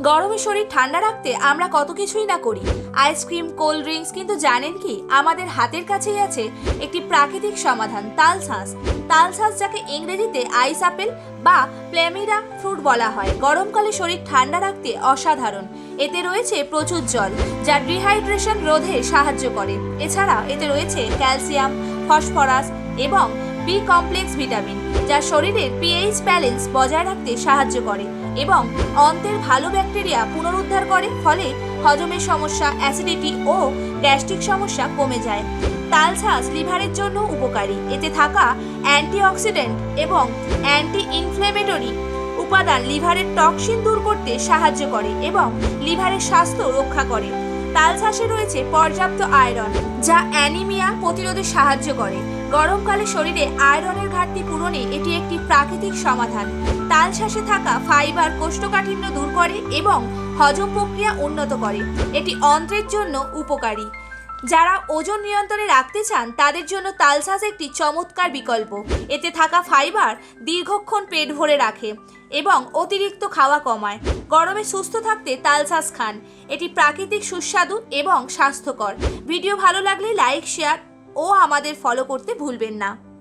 গরমে শরীর ঠান্ডা রাখতে আমরা কত কিছুই না করি। আইসক্রিম, কোল্ড ড্রিঙ্কস কিন্তু জানেন কি, আমাদের হাতের কাছেই আছে একটি প্রাকৃতিক সমাধান, তাল শাঁস তাল শাঁস যাকে ইংরেজিতে আইস আপেল বা প্লেমিরা ফ্রুট বলা হয়। গরমকালে শরীর ঠান্ডা রাখতে অসাধারণ। এতে রয়েছে প্রচুর জল, যা ডিহাইড্রেশন রোধে সাহায্য করে। এছাড়া এতে রয়েছে ক্যালসিয়াম, ফসফরাস এবং বি কমপ্লেক্স ভিটামিন যা শরীরের পিএইচ ব্যালেন্স বজায় রাখতে সাহায্য করে এবং অন্তের ভালো ব্যাকটেরিয়া পুনরুদ্ধার করে, ফলে হজমের সমস্যা অ্যাসিডিটি ও গ্যাস্ট্রিক সমস্যা কমে যায়। তাল শাঁস লিভারের জন্য উপকারী। এতে থাকা অ্যান্টিঅক্সিডেন্ট এবং অ্যান্টি ইনফ্লেমেটরি উপাদান লিভারের টক্সিন দূর করতে সাহায্য করে এবং লিভারের স্বাস্থ্য রক্ষা করে। তাল রয়েছে পর্যাপ্ত আয়রন, যা অ্যানিমিয়া প্রতিরোধে সাহায্য করে। গরমকালে শরীরে আয়রনের ঘাটতি পূরণে এটি একটি প্রাকৃতিক সমাধান। তাল থাকা ফাইবার কোষ্ঠকাঠিন্য দূর করে এবং হজম প্রক্রিয়া উন্নত করে। এটি অন্ত্রের জন্য উপকারী। যারা ওজন নিয়ন্ত্রণে রাখতে চান, তাদের জন্য তালশাঁস একটি চমৎকার বিকল্প। এতে থাকা ফাইবার দীর্ঘক্ষণ পেট ভরে রাখে। এবং অতিরিক্ত খাওয়া কমায়। গরমে সুস্থ থাকতে তালসাস খান। এটি প্রাকৃতিক সুস্বাদু এবং স্বাস্থ্যকর। ভিডিও ভালো লাগলে লাইক, শেয়ার ও আমাদের ফলো করতে ভুলবেন না।